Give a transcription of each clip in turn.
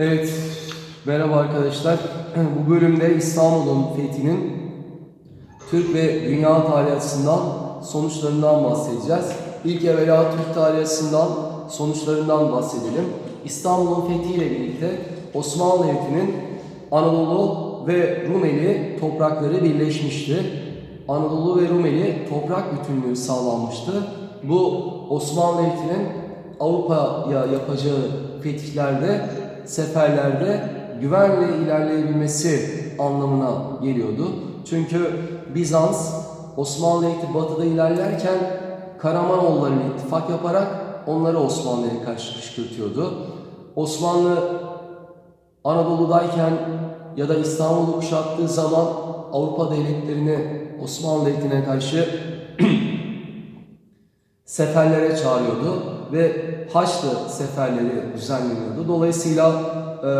Evet, merhaba arkadaşlar. Bu bölümde İstanbul'un fethinin Türk ve dünya tarihi açısından sonuçlarından bahsedeceğiz. İlk evvela Türk tarihi açısından sonuçlarından bahsedelim. İstanbul'un fethiyle birlikte Osmanlı Devleti'nin Anadolu ve Rumeli toprakları birleşmişti. Anadolu ve Rumeli toprak bütünlüğü sağlanmıştı. Bu Osmanlı Devleti'nin Avrupa'ya yapacağı fetihlerde, seferlerde güvenle ilerleyebilmesi anlamına geliyordu. Çünkü Bizans, Osmanlı Devleti batıda ilerlerken Karamanoğulları ile ittifak yaparak onları Osmanlı'ya karşı kışkırtıyordu. Osmanlı Anadolu'dayken ya da İstanbul'u kuşattığı zaman Avrupa devletlerini Osmanlı Devleti'ne karşı seferlere çağırıyordu ve Haçlı seferleri düzenleniyordu. Dolayısıyla e,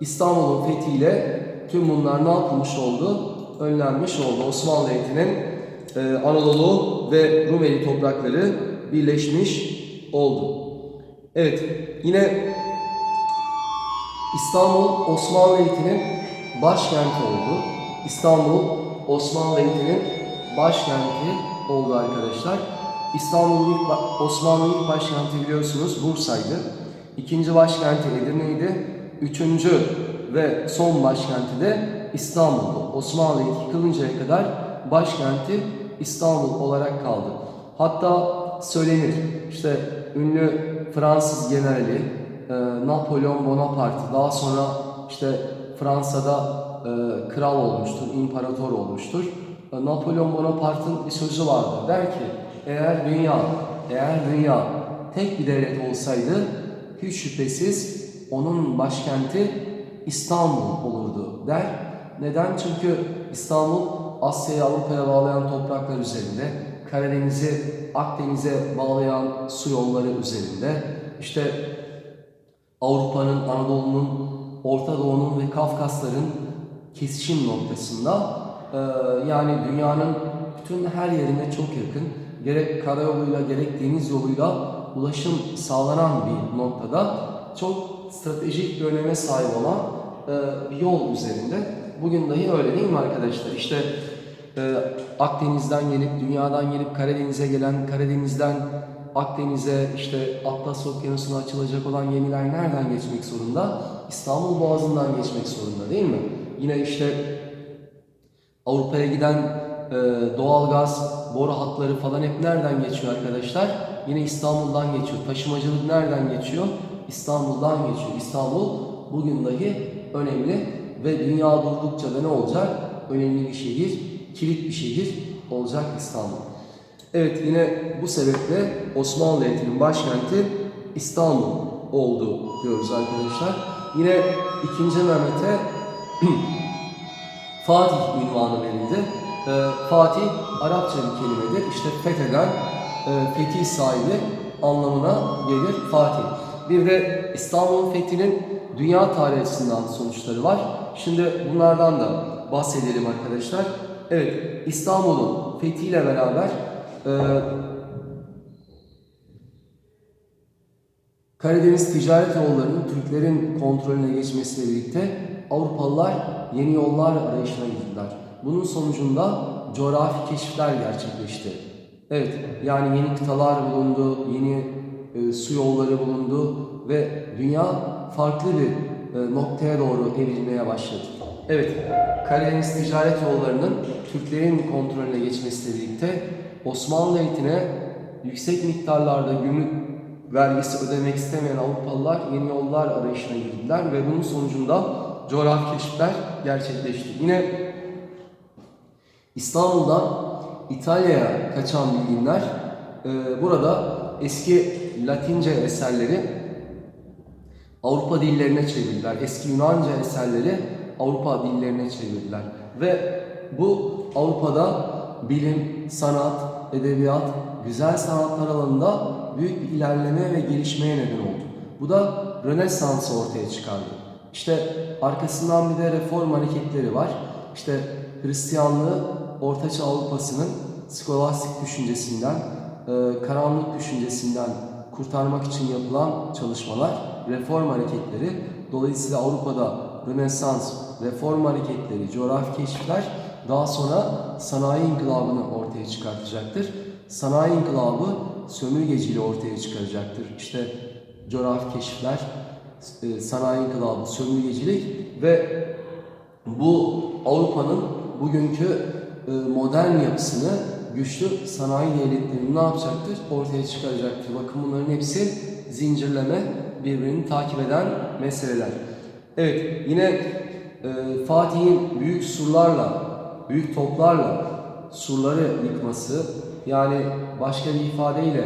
İstanbul'un fethiyle tüm bunlar ne yapılmış oldu? Önlenmiş oldu. Osmanlı Devleti'nin e, Anadolu ve Rumeli toprakları birleşmiş oldu. Evet, yine İstanbul Osmanlı Devleti'nin başkenti oldu. İstanbul Osmanlı Devleti'nin başkenti oldu arkadaşlar. İstanbul'un ilk Osmanlı'nın ilk başkenti biliyorsunuz Bursa'ydı. İkinci başkenti Edirne'ydi. Üçüncü ve son başkenti de İstanbul'du. Osmanlı yıkılıncaya kadar başkenti İstanbul olarak kaldı. Hatta söylenir işte ünlü Fransız generali e, Napolyon Bonaparte daha sonra işte Fransa'da e, kral olmuştur, imparator olmuştur. E, Napolyon Bonaparte'ın bir sözü vardı. Der ki eğer dünya, eğer dünya tek bir devlet olsaydı hiç şüphesiz onun başkenti İstanbul olurdu der. Neden? Çünkü İstanbul Asya'yı Avrupa'ya bağlayan topraklar üzerinde, Karadeniz'i Akdeniz'e bağlayan su yolları üzerinde, işte Avrupa'nın, Anadolu'nun, Orta Doğu'nun ve Kafkasların kesişim noktasında yani dünyanın bütün her yerine çok yakın gerek karayoluyla gerek deniz yoluyla ulaşım sağlanan bir noktada çok stratejik bir öneme sahip olan e, bir yol üzerinde. Bugün dahi öyle değil mi arkadaşlar? İşte e, Akdeniz'den gelip, dünyadan gelip Karadeniz'e gelen, Karadeniz'den Akdeniz'e işte Atlas Okyanusu'na açılacak olan gemiler nereden geçmek zorunda? İstanbul Boğazı'ndan geçmek zorunda değil mi? Yine işte Avrupa'ya giden e, doğalgaz, boru hatları falan hep nereden geçiyor arkadaşlar? Yine İstanbul'dan geçiyor. Taşımacılık nereden geçiyor? İstanbul'dan geçiyor. İstanbul bugün dahi önemli ve dünya durdukça da ne olacak? Önemli bir şehir, kilit bir şehir olacak İstanbul. Evet yine bu sebeple Osmanlı Devleti'nin başkenti İstanbul oldu diyoruz arkadaşlar. Yine 2. Mehmet'e Fatih ünvanı verildi. Ee, Fatih Arapça bir kelimedir. İşte fetheden, e, fetih sahibi anlamına gelir Fatih. Bir de İstanbul'un fethinin dünya tarihi sonuçları var. Şimdi bunlardan da bahsedelim arkadaşlar. Evet, İstanbul'un fethiyle beraber e, Karadeniz ticaret yollarının Türklerin kontrolüne geçmesiyle birlikte Avrupalılar yeni yollar arayışına girdiler. Bunun sonucunda coğrafi keşifler gerçekleşti. Evet, yani yeni kıtalar bulundu, yeni e, su yolları bulundu ve dünya farklı bir e, noktaya doğru evrilmeye başladı. Evet, Karadeniz ticaret yollarının Türklerin kontrolüne geçmesiyle birlikte Osmanlı Devleti'ne yüksek miktarlarda gümrük vergisi ödemek istemeyen Avrupalılar yeni yollar arayışına girdiler ve bunun sonucunda coğrafi keşifler gerçekleşti. Yine İstanbul'dan İtalya'ya kaçan bilginler e, burada eski Latince eserleri Avrupa dillerine çevirdiler. Eski Yunanca eserleri Avrupa dillerine çevirdiler. Ve bu Avrupa'da bilim, sanat, edebiyat, güzel sanatlar alanında büyük bir ilerleme ve gelişmeye neden oldu. Bu da Rönesans'ı ortaya çıkardı. İşte arkasından bir de reform hareketleri var. İşte Hristiyanlığı Ortaçağ Avrupa'sının skolastik düşüncesinden, e, karanlık düşüncesinden kurtarmak için yapılan çalışmalar, reform hareketleri, dolayısıyla Avrupa'da Rönesans, reform hareketleri, coğrafi keşifler daha sonra sanayi inkılabını ortaya çıkartacaktır. Sanayi inkılabı sömürgeciliği ortaya çıkaracaktır. İşte coğrafi keşifler, e, sanayi inkılabı, sömürgecilik ve bu Avrupa'nın bugünkü modern yapısını güçlü sanayi devletlerinin ne yapacaktır? Ortaya çıkaracaktır. Bakın bunların hepsi zincirleme, birbirini takip eden meseleler. Evet, yine e, Fatih'in büyük surlarla, büyük toplarla surları yıkması, yani başka bir ifadeyle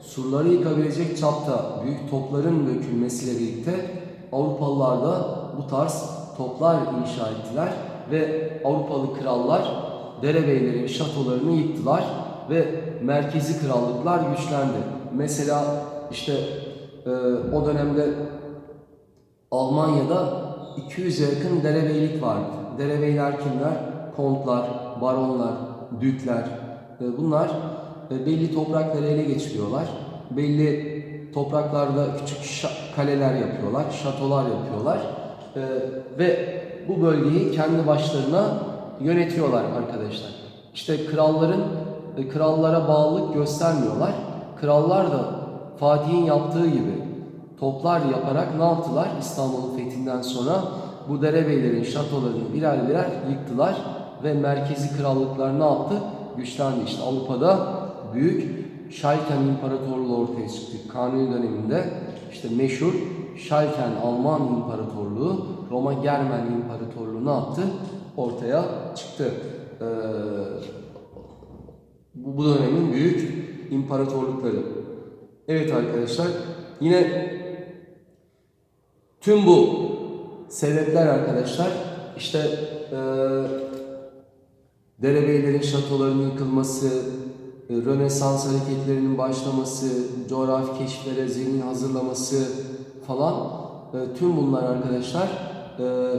surları yıkabilecek çapta büyük topların dökülmesiyle birlikte Avrupalılar da bu tarz toplar inşa ettiler ve Avrupalı krallar derebeylerin şatolarını yıktılar ve merkezi krallıklar güçlendi. Mesela işte e, o dönemde Almanya'da 200'e yakın derebeylik vardı. Derebeyler kimler? Kontlar, baronlar, dükler. E, bunlar e, belli toprakları ele geçiriyorlar. Belli topraklarda küçük kaleler yapıyorlar, şatolar yapıyorlar. E, ve bu bölgeyi kendi başlarına yönetiyorlar arkadaşlar. İşte kralların e, krallara bağlılık göstermiyorlar. Krallar da Fatih'in yaptığı gibi toplar yaparak ne yaptılar? İstanbul'un fethinden sonra bu derebeylerin şatolarını birer birer yıktılar ve merkezi krallıklar ne yaptı? Güçlendi. İşte Avrupa'da büyük Schalken İmparatorluğu ortaya çıktı. Kanuni döneminde işte meşhur Schalken Alman İmparatorluğu, Roma Germen İmparatorluğu ne yaptı? Ortaya çıktı. Ee, bu, dönemin büyük imparatorlukları. Evet arkadaşlar yine tüm bu sebepler arkadaşlar işte e, derebeylerin şatolarının yıkılması, e, Rönesans hareketlerinin başlaması, coğrafi keşiflere zemin hazırlaması falan e, tüm bunlar arkadaşlar e,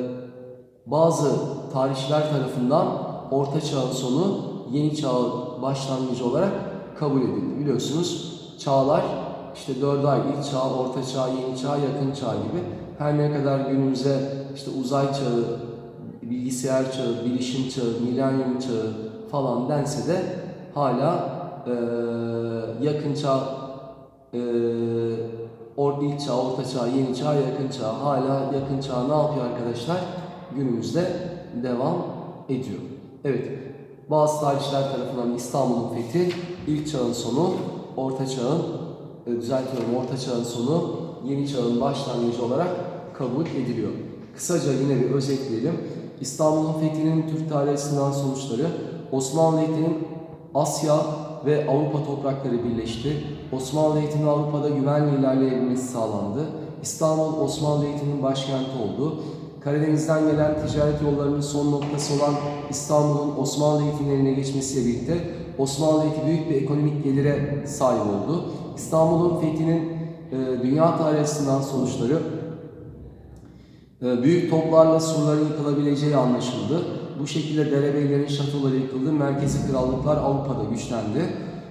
bazı tarihçiler tarafından Orta Çağ'ın sonu, Yeni Çağ'ın başlangıcı olarak kabul edildi. Biliyorsunuz çağlar işte dörde ay, ilk çağ, orta çağ, yeni çağ, yakın çağ gibi her ne kadar günümüze işte uzay çağı, bilgisayar çağı, bilişim çağı, milenyum çağı falan dense de hala e, yakın çağ, e, or, ilk çağ, orta çağ, yeni çağ, yakın çağ hala yakın çağ ne yapıyor arkadaşlar? Günümüzde devam ediyor. Evet, bazı tarihçiler tarafından İstanbul'un fethi ilk çağın sonu, orta çağın e, düzeltiyorum orta çağın sonu, yeni çağın başlangıcı olarak kabul ediliyor. Kısaca yine bir özetleyelim. İstanbul'un fethinin Türk tarihi açısından sonuçları Osmanlı Devleti'nin Asya ve Avrupa toprakları birleşti. Osmanlı Devleti'nin Avrupa'da güvenli ilerleyebilmesi sağlandı. İstanbul Osmanlı Devleti'nin başkenti oldu. Karadeniz'den gelen ticaret yollarının son noktası olan İstanbul'un Osmanlı eline geçmesiyle birlikte Osmanlı Devleti büyük bir ekonomik gelire sahip oldu. İstanbul'un fethinin e, dünya tarihi açısından sonuçları e, büyük toplarla surların yıkılabileceği anlaşıldı. Bu şekilde derebeylerin şatoları yıkıldı, merkezi krallıklar Avrupa'da güçlendi.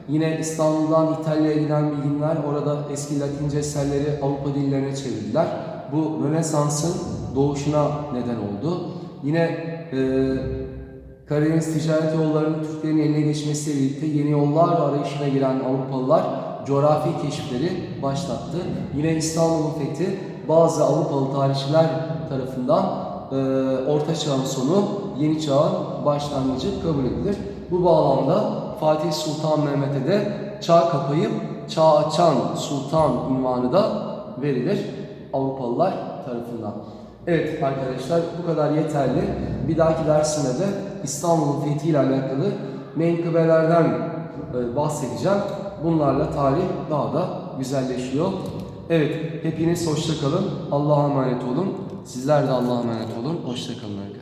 Yine İstanbul'dan İtalya'ya giden bilginler orada eski Latince eserleri Avrupa dillerine çevirdiler. Bu Rönesans'ın doğuşuna neden oldu. Yine e, Karadeniz ticaret yollarının Türklerin eline geçmesiyle birlikte yeni yollar arayışına giren Avrupalılar coğrafi keşifleri başlattı. Yine İstanbul'un fethi bazı Avrupalı tarihçiler tarafından e, Orta Çağ'ın sonu, Yeni Çağ'ın başlangıcı kabul edilir. Bu bağlamda Fatih Sultan Mehmet'e de çağ kapayıp çağ açan sultan unvanı da verilir Avrupalılar tarafından. Evet arkadaşlar bu kadar yeterli. Bir dahaki dersinde de İstanbul'un fethi ile alakalı menkıbelerden e, bahsedeceğim. Bunlarla tarih daha da güzelleşiyor. Evet hepiniz hoşça kalın. Allah'a emanet olun. Sizler de Allah'a emanet olun. Hoşça kalın arkadaşlar.